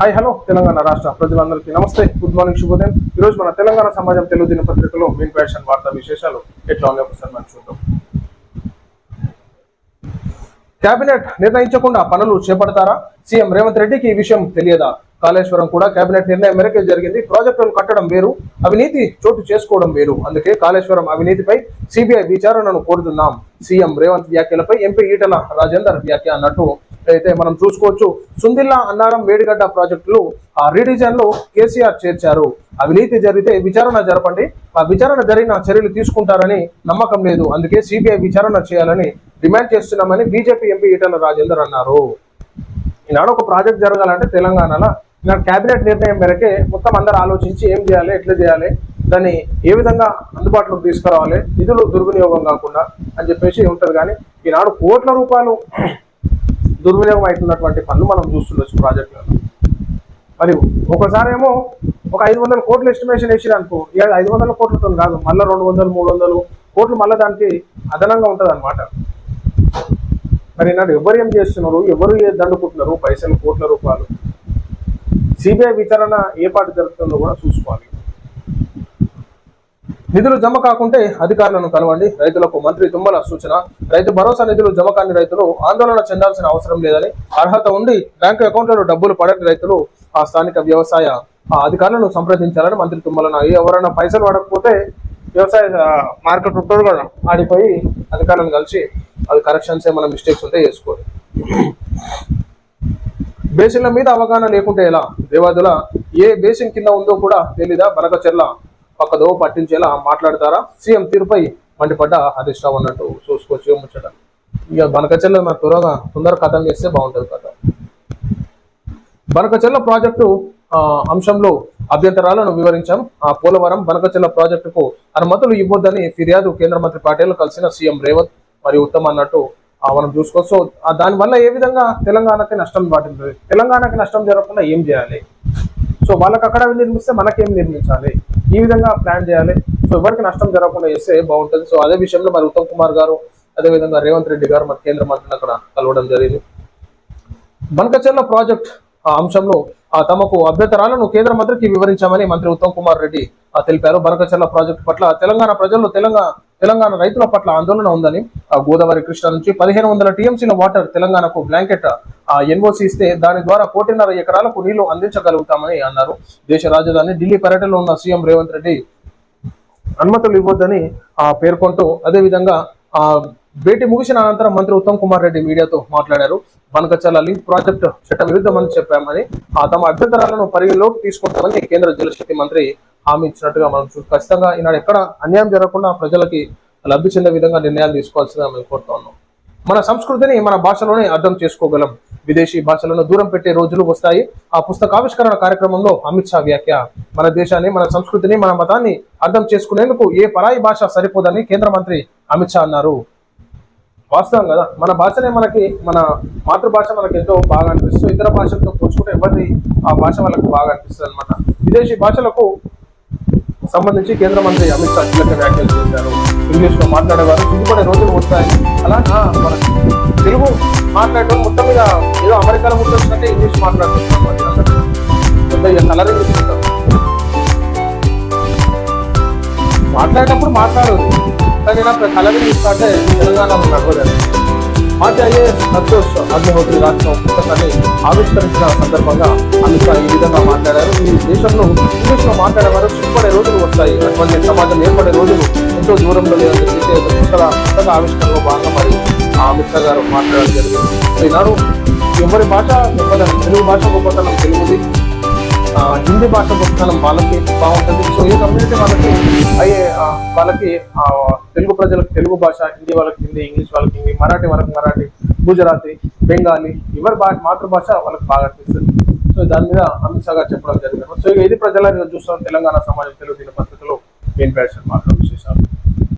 Hi hello Telangana రాష్ట్ర ప్రజలందరికీ నమస్తే. గుడ్ మార్నింగ్ శుభోదయం. ఈ రోజు మన తెలంగాణ సమాజం తెలుగు దినపత్రికలో మెయిన్ ఫ్యాషన్ వార్తా విశేషాలు. ఎట్లా ఉన్నాయి ఒకసారి మనం చూద్దాం. కేబినెట్ నిర్ణయించకుండా పనులు చేపడతారా? సీఎం రేవంత్ రెడ్డికి ఈ విషయం తెలియదా? కాళేశ్వరం కూడా కేబినెట్ నిర్ణయం మేరకే జరిగింది. ప్రాజెక్టులు కట్టడం వేరు అవినీతి చోటు చేసుకోవడం వేరు. అందుకే కాళేశ్వరం అవినీతిపై సిబిఐ విచారణను కోరుతున్నాం. సీఎం రేవంత్ వ్యాఖ్యలపై ఎంపీ ఈటల రాజేందర్ వ్యాఖ్య అన్నట్టు అయితే మనం చూసుకోవచ్చు. సుందిల్లా అన్నారం వేడిగడ్డ ప్రాజెక్టులు ఆ రీడిజైన్లో కేసీఆర్ చేర్చారు. అవినీతి జరిగితే విచారణ జరపండి. ఆ విచారణ జరిగిన చర్యలు తీసుకుంటారని నమ్మకం లేదు. అందుకే సిబిఐ విచారణ చేయాలని డిమాండ్ చేస్తున్నామని బీజేపీ ఎంపీ ఈటల రాజేందర్ అన్నారు. ఈనాడు ఒక ప్రాజెక్ట్ జరగాలంటే తెలంగాణలో ఈనాడు కేబినెట్ నిర్ణయం మేరకే మొత్తం అందరూ ఆలోచించి ఏం చేయాలి ఎట్లా చేయాలి దాన్ని ఏ విధంగా అందుబాటులోకి తీసుకురావాలి నిధులు దుర్వినియోగం కాకుండా అని చెప్పేసి ఉంటుంది. కానీ ఈనాడు కోట్ల రూపాయలు దుర్వినియోగం అవుతున్నటువంటి పనులు మనం చూస్తుండొచ్చు ప్రాజెక్టులలో మరి ఒకసారి ఏమో ఒక ఐదు వందల కోట్లు ఎస్టిమేషన్ వేసిరు అనుకో ఇక ఐదు వందల కోట్లతో కాదు మళ్ళీ రెండు వందలు మూడు వందలు కోట్లు మళ్ళీ దానికి అదనంగా ఉంటుంది అనమాట మరి నాడు ఎవరు ఏం చేస్తున్నారు? ఎవరు ఏ దండుకుంటున్నారు? పైసలు కోట్ల రూపాయలు. సిబిఐ విచారణ ఏ పాటు జరుగుతుందో కూడా చూసుకోవాలి. నిధులు జమ కాకుంటే అధికారులను కలవండి. రైతులకు మంత్రి తుమ్మల సూచన రైతు భరోసా నిధులు జమ కాని రైతులు ఆందోళన చెందాల్సిన అవసరం లేదని అర్హత ఉండి బ్యాంకు అకౌంట్లలో డబ్బులు పడని రైతులు ఆ స్థానిక వ్యవసాయ ఆ అధికారులను సంప్రదించాలని మంత్రి తుమ్మల ఎవరైనా పైసలు పడకపోతే వ్యవసాయ మార్కెట్ ఉంటుంది కదా ఆడిపోయి అధికారులను కలిసి అది కరెక్షన్స్ ఏమైనా మిస్టేక్స్ ఉంటే చేసుకోవాలి బేసిన్ల మీద అవగాహన లేకుంటే ఎలా? దేవాదుల ఏ బేసిన్ కింద ఉందో కూడా తెలీదా? బనకచెర్ల పక్కదో పట్టించేలా మాట్లాడతారా? సీఎం తీరుపై మండిపడ్డ హరీష్ రావు అన్నట్టు చూసుకోవచ్చు ఏం ముచ్చట ఇక బనకచెల్ల మరి త్వరగా తొందర కథం చేస్తే బాగుంటుంది కథ బనకచెల్ల ప్రాజెక్టు అంశంలో అభ్యంతరాలను వివరించాం. ఆ పోలవరం బనకచెల్ల ప్రాజెక్టుకు అనుమతులు ఇవ్వొద్దని ఫిర్యాదు కేంద్ర మంత్రి పాటిల్ కలిసిన సీఎం రేవంత్ మరియు ఉత్తమ్ అన్నట్టు ఆ, మనం చూసుకోవచ్చు సో దానివల్ల ఏ విధంగా తెలంగాణకి నష్టం వాటింది తెలంగాణకి నష్టం జరగకుండా ఏం చేయాలి? సో వాళ్ళకి అక్కడ నిర్మిస్తే మనకేం నిర్మించాలి? ఈ విధంగా ప్లాన్ చేయాలి. సో ఎవరికి నష్టం జరగకుండా చేస్తే బాగుంటుంది. సో అదే విషయంలో మరి ఉత్తమ్ కుమార్ గారు అదే విధంగా రేవంత్ రెడ్డి గారు మరి కేంద్ర మంత్రిని అక్కడ కలవడం జరిగింది. బనకచెర్ల ప్రాజెక్ట్ ఆ అంశంలో ఆ తమకు అభ్యంతరాలను కేంద్ర మంత్రికి వివరించామని మంత్రి ఉత్తమ్ కుమార్ రెడ్డి ఆ తెలిపారు. బనకచర్ల ప్రాజెక్టు పట్ల తెలంగాణ ప్రజల్లో తెలంగాణ తెలంగాణ రైతుల పట్ల ఆందోళన ఉందని గోదావరి కృష్ణ నుంచి పదిహేను వందల టీఎంసీల వాటర్ తెలంగాణకు బ్లాంకెట్ ఎన్ఓసి ఇస్తే దాని ద్వారా కోటిన్నర ఎకరాలకు నీళ్ళు అందించగలుగుతామని అన్నారు. దేశ రాజధాని ఢిల్లీ పర్యటనలో ఉన్న సీఎం రేవంత్ రెడ్డి అనుమతులు ఇవ్వద్దని ఆ పేర్కొంటూ అదే విధంగా ఆ భేటీ ముగిసిన అనంతరం మంత్రి ఉత్తమ్ కుమార్ రెడ్డి మీడియాతో మాట్లాడారు. బనకచర్ల లింక్ ప్రాజెక్టు చట్ట విరుద్ధమని చెప్పామని ఆ తమ అభ్యంతరాలను పరిగణలోకి తీసుకుంటామని కేంద్ర జలశక్తి మంత్రి హామీ ఇచ్చినట్టుగా మనం చూ ఖచ్చితంగా ఈనాడు ఎక్కడ అన్యాయం జరగకుండా ప్రజలకి లబ్ధి చెందే విధంగా నిర్ణయాలు తీసుకోవాల్సిందిగా మేము కోరుతా ఉన్నాం. మన సంస్కృతిని మన భాషలోనే అర్థం చేసుకోగలం. విదేశీ భాషలను దూరం పెట్టే రోజులు వస్తాయి. ఆ పుస్తకావిష్కరణ కార్యక్రమంలో అమిత్ షా వ్యాఖ్య మన దేశాన్ని మన సంస్కృతిని మన మతాన్ని అర్థం చేసుకునేందుకు ఏ పరాయి భాష సరిపోదని కేంద్ర మంత్రి అమిత్ షా అన్నారు. వాస్తవం కదా మన భాషనే మనకి మన మాతృభాష మనకి ఎంతో బాగా అనిపిస్తుంది. ఇతర భాషలతో పోల్చుకుంటే ఎవరిది ఆ భాష వాళ్ళకి బాగా అనిపిస్తుంది అనమాట విదేశీ భాషలకు సంబంధించి కేంద్ర మంత్రి అమిత్ షా కీలక వ్యాఖ్యలు చేశారు. ఇంగ్లీష్లో మాట్లాడేవారు సిగ్గుపడే రోజులు వస్తాయి. అలా మన తెలుగు మాట్లాడటం మొత్తం మీద ఏదో అమెరికాలో ముట్టొచ్చినట్టే ఇంగ్లీష్ మాట్లాడుతున్నాం పెద్ద అందరూ. కలరింగ్ ఇస్తుంటాం మాట్లాడేటప్పుడు మాట్లాడదు కానీ నాకు కలరింగ్ ఇస్తా అంటే తెలంగాణలో నడవలేదు మాజీ ఐఏఎస్ సంతోష్ అగ్నిహోత్రి రాసిన పుస్తకాన్ని ఆవిష్కరించిన సందర్భంగా అమిత్ షా ఈ విధంగా మాట్లాడారు. ఈ దేశంలో ఇంగ్లీష్లో మాట్లాడేవారు సిగ్గుపడే రోజులు వస్తాయి. అటువంటి సమాజం ఏర్పడే రోజులు ఎంతో దూరంలో లేదని చెప్పేసి పుస్తక పుస్తక ఆవిష్కరణలో భాగంగా మరి అమిత్ షా గారు మాట్లాడడం జరిగింది. ఈనాడు ఎవరి భాష గొప్పతనం తెలుగు భాష గొప్పతనం తెలుగుది. హిందీ భాష గొప్పతనం వాళ్ళకి బాగుంటుంది. సో ఈ కమ్యూనిటీ వాళ్ళకి అయ్యే వాళ్ళకి తెలుగు ప్రజలకు తెలుగు భాష హిందీ వాళ్ళకి హిందీ ఇంగ్లీష్ వాళ్ళకి హిందీ మరాఠీ వాళ్ళకి మరాఠీ గుజరాతీ బెంగాలీ ఎవరి భా మాతృభాష వాళ్ళకి బాగా అనిపిస్తుంది. సో దాని మీద అమిత్ షా గారు చెప్పడం జరిగింది. సో ఇది ప్రజల చూస్తాం తెలంగాణ సమాజం తెలుగు దినపత్రికలో మెయిన్ ప్యాషన్ మాత్రం విశేషాలు?